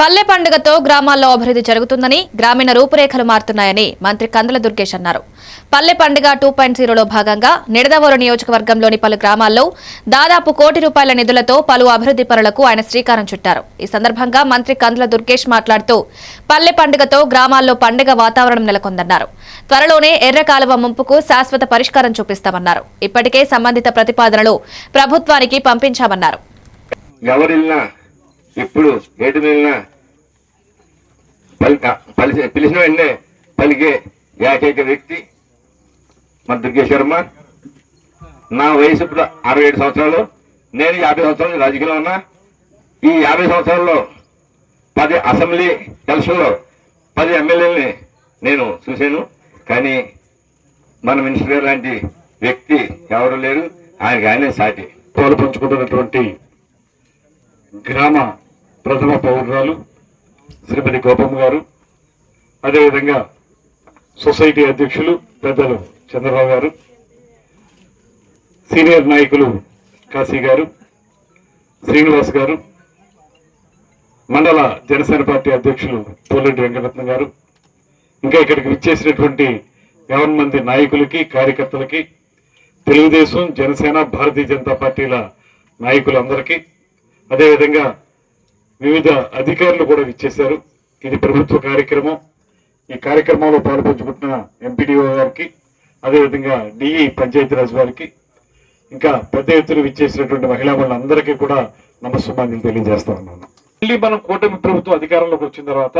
పల్లె పండుగతో గ్రామాల్లో అభివృద్ధి జరుగుతుందని గ్రామీణ రూపురేఖలు మారుతున్నాయని మంత్రి కందుల దుర్గేష్ అన్నారు. పల్లె పండుగ టూ పాయింట్ జీరోలో భాగంగా నిడదవోలు నియోజకవర్గంలోని పలు గ్రామాల్లో దాదాపు కోటి రూపాయల నిధులతో పలు అభివృద్ధి పనులకు ఆయన శ్రీకారం చుట్టారు. ఈ సందర్భంగా మంత్రి కందుల దుర్గేష్ మాట్లాడుతూ పల్లె పండుగతో గ్రామాల్లో పండుగ వాతావరణం నెలకొందన్నారు. త్వరలోనే ఎర్ర కాలువ ముంపుకు శాశ్వత పరిష్కారం చూపిస్తామన్నారు. ఇప్పటికే సంబంధిత ప్రతిపాదనలు ప్రభుత్వానికి పంపించామన్నారు. ఇప్పుడు వెళ్ళినా ఏటు వెళ్ళినా పలి పలిసి పిలిచిన వెంటనే పలికే ఏకైక వ్యక్తి మన దుర్గేశ్వర్మ నా వయసు ఇప్పుడు అరవై ఏడు సంవత్సరాలు. నేను యాభై సంవత్సరాలు రాజకీయంలో ఉన్నా. ఈ యాభై సంవత్సరాల్లో పది అసెంబ్లీ ఎలక్షన్లో పది ఎమ్మెల్యేలని నేను చూశాను. కానీ మన మినిస్టర్ గారు లాంటి వ్యక్తి ఎవరు లేరు. ఆయనకి ఆయనే సాటి. తోలు పంచుకుంటున్నటువంటి గ్రామ ప్రథమ పౌరురాలు శ్రీమతి గోపమ్మ గారు అదేవిధంగా సొసైటీ అధ్యక్షులు పెద్దలు చంద్రబాబు గారు సీనియర్ నాయకులు కాశీ గారు శ్రీనివాస్ గారు మండల జనసేన పార్టీ అధ్యక్షులు పోలెడ్డి వెంకటరత్న గారు. ఇంకా ఇక్కడికి విచ్చేసినటువంటి యావన్ మంది నాయకులకి కార్యకర్తలకి తెలుగుదేశం జనసేన భారతీయ జనతా పార్టీల నాయకులందరికీ అదేవిధంగా వివిధ అధికారులు కూడా విచ్చేశారు. ఇది ప్రభుత్వ కార్యక్రమం. ఈ కార్యక్రమంలో పాల్పంచుకుంటున్న ఎంపీడీఓ గారికి అదేవిధంగా డిఈ పంచాయతీరాజ్ వారికి ఇంకా పెద్ద ఎత్తున విచ్చేసినటువంటి మహిళా వాళ్ళందరికీ కూడా నమస్సుమాన్యులు తెలియజేస్తా ఉన్నాను. మళ్ళీ మనం కూటమి ప్రభుత్వం అధికారంలోకి వచ్చిన తర్వాత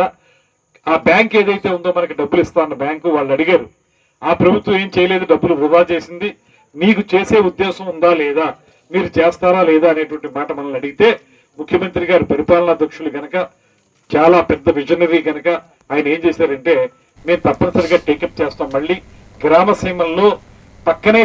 ఆ బ్యాంక్ ఏదైతే ఉందో మనకి డబ్బులు ఇస్తా అన్న బ్యాంకు వాళ్ళు అడిగారు. ఆ ప్రభుత్వం ఏం చేయలేదు డబ్బులు వృధా చేసింది. మీకు చేసే ఉద్దేశం ఉందా లేదా మీరు చేస్తారా లేదా అనేటువంటి మాట మనల్ని అడిగితే ముఖ్యమంత్రి గారు పరిపాలనా అధ్యక్షులు గనక చాలా పెద్ద విజనరీ గనక ఆయన ఏం చేశారంటే మేము తప్పనిసరిగా టేకప్ చేస్తాం. మళ్ళీ గ్రామ సీమల్లో పక్కనే